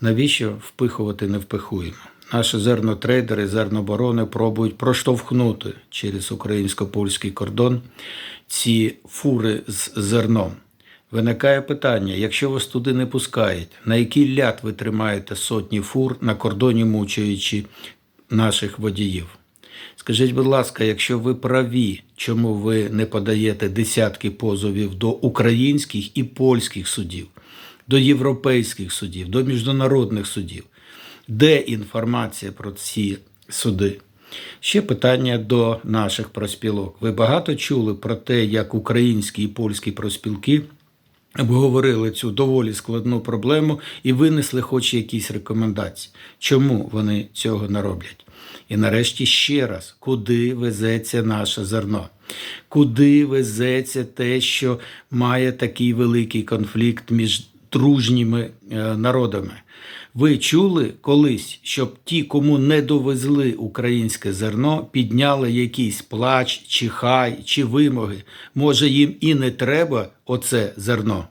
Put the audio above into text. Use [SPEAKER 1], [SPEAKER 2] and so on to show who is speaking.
[SPEAKER 1] Навіщо впихувати невпихуємо? Наші зернотрейдери, зерноборони пробують проштовхнути через українсько-польський кордон ці фури з зерном. Виникає питання: якщо вас туди не пускають, на який ляд ви тримаєте сотні фур на кордоні, мучаючи наших водіїв? Скажіть, будь ласка, якщо ви праві, чому ви не подаєте десятки позовів до українських і польських судів, до європейських судів, до міжнародних судів? Де інформація про ці суди? Ще питання до наших проспілок. Ви багато чули про те, як українські і польські проспілки обговорили цю доволі складну проблему і винесли хоч якісь рекомендації. Чому вони цього не роблять? І нарешті ще раз, куди везеться наше зерно? Куди везеться те, що має такий великий конфлікт між дружніми е, народами? Ви чули колись, щоб ті, кому не довезли українське зерно, підняли якийсь плач, чи хай, чи вимоги? Може, їм і не треба оце зерно?